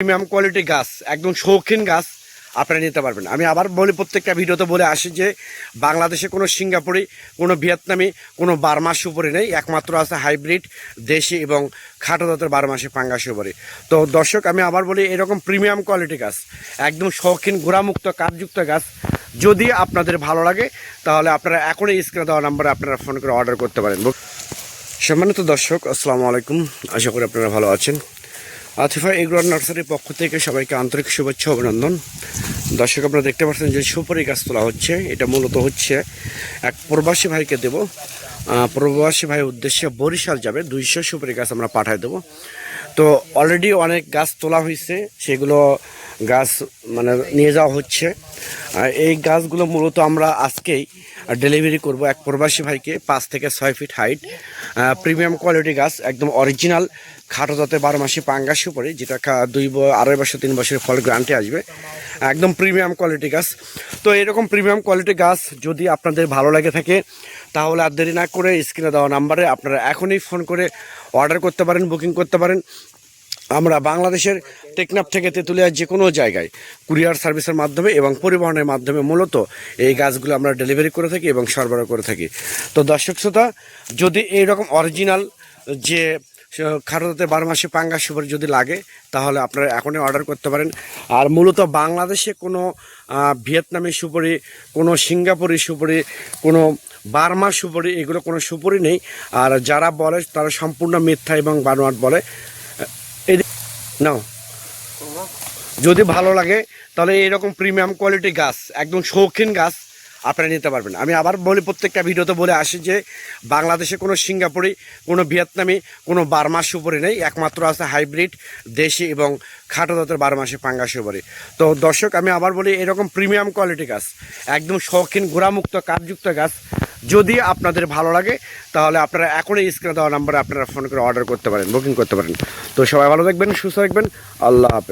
Premium quality গাছ, একদম শৌখিন গাছ, আপনারা নিতে পারবেন। আমি আবার বলি, প্রত্যেকটা ভিডিওতে বলে আসি যে, বাংলাদেশে কোনো সিঙ্গাপুরি, কোনো ভিয়েতনামি, কোনো বারমা সুপরি নেই, একমাত্র আছে হাইব্রিড, দেশি এবং খাটো জাতের বারো মাসে পাঙ্গা সুপরি তো দর্শক, আমি আবার বলি, এরকম প্রিমিয়াম কোয়ালিটি গাছ, একদম শৌখিন গোড়ামুক্ত কাঠযুক্ত গাছ, যদি আপনাদের ভালো লাগে, তাহলে আপনারা এখনই স্ক্রিনে দেওয়া নাম্বারে আপনারা ফোন করে অর্ডার করতে পারেন। সম্মানিত দর্শক, আসসালামু আলাইকুম। আশা করি আপনারা ভালো আছেন। আতিফা এগ্রোয়ার নার্সারির পক্ষ থেকে সবাইকে আন্তরিক শুভেচ্ছা, অভিনন্দন। দর্শক, আপনারা দেখতে পাচ্ছেন যে সুপারি গাছ তোলা হচ্ছে। এটা মূলত হচ্ছে এক প্রবাসী ভাইকে দেব। প্রবাসী ভাইয়ের উদ্দেশ্যে বরিশাল যাবে। দুইশো সুপারি গাছ আমরা পাঠায় দেবো। তো অলরেডি অনেক গাছ তোলা হয়েছে সেগুলো গাছ মানে নিয়ে যাওয়া হচ্ছে। আর এই গাছগুলো মূলত আমরা আজকেই ডেলিভারি করব এক প্রবাসী ভাইকে পাঁচ থেকে ছয় ফিট হাইট। প্রিমিয়াম কোয়ালিটি গাছ, একদম অরিজিনাল খাটো জাতের বারো মাসে পাঙ্গাস উপরে, যেটা দুই আড়াই বছর, তিন বছরের ফল গ্রান্টে আসবে। একদম প্রিমিয়াম কোয়ালিটি গাছ। তো এরকম প্রিমিয়াম কোয়ালিটি গাছ যদি আপনাদের ভালো লাগে থাকে, তাহলে আর দেরি না করে স্ক্রিনে দেওয়া নাম্বারে আপনারা এখনই ফোন করে অর্ডার করতে পারেন, বুকিং করতে পারেন। আমরা বাংলাদেশের টেকনাফ থেকে তেঁতুলিয়ার যে কোনো জায়গায় কুরিয়ার সার্ভিসের মাধ্যমে এবং পরিবহনের মাধ্যমে মূলত এই গাছগুলো আমরা ডেলিভারি করে থাকি এবং সরবরাহ করে থাকি। তো দর্শক শ্রোতা, যদি এইরকম অরিজিনাল যে খারোতে বারো মাসে পাঙ্গা সুপারি যদি লাগে, তাহলে আপনারা এখনই অর্ডার করতে পারেন। আর মূলত বাংলাদেশে কোনো ভিয়েতনামি সুপারি, কোনো সিঙ্গাপুরি সুপারি, কোনো বার্মা সুপারি, এগুলো কোনো সুপারি নেই। আর যারা বলে তারা সম্পূর্ণ মিথ্যা এবং বানোয়াট বলে। এই নাও। যদি ভালো লাগে, তাহলে এরকম প্রিমিয়াম কোয়ালিটি গাছ, একদম শৌখিন গাছ, আপনারা নিতে পারবেন। আমি আবার বলি, প্রত্যেকটা ভিডিওতে বলে আসি যে, বাংলাদেশে কোনো সিঙ্গাপুরি, কোনো ভিয়েতনামি, কোনো বারমা সুপরি নেই। একমাত্র আছে হাইব্রিড, দেশি এবং খাটো জাতের বারো মাসে পাঙ্গা সুপরি। তো দর্শক, আমি আবার বলি, এরকম প্রিমিয়াম কোয়ালিটি গাছ, একদম শৌখিন গোড়ামুক্ত কাঠযুক্ত গাছ যদি আপনাদের ভালো লাগে, তাহলে আপনারা এখনই স্ক্রিনে দেওয়া নাম্বারে আপনারা ফোন করে অর্ডার করতে পারেন বুকিং করতে পারেন। তো সবাই ভালো থাকবেন, সুস্থ থাকবেন, আল্লাহ হাফেজ।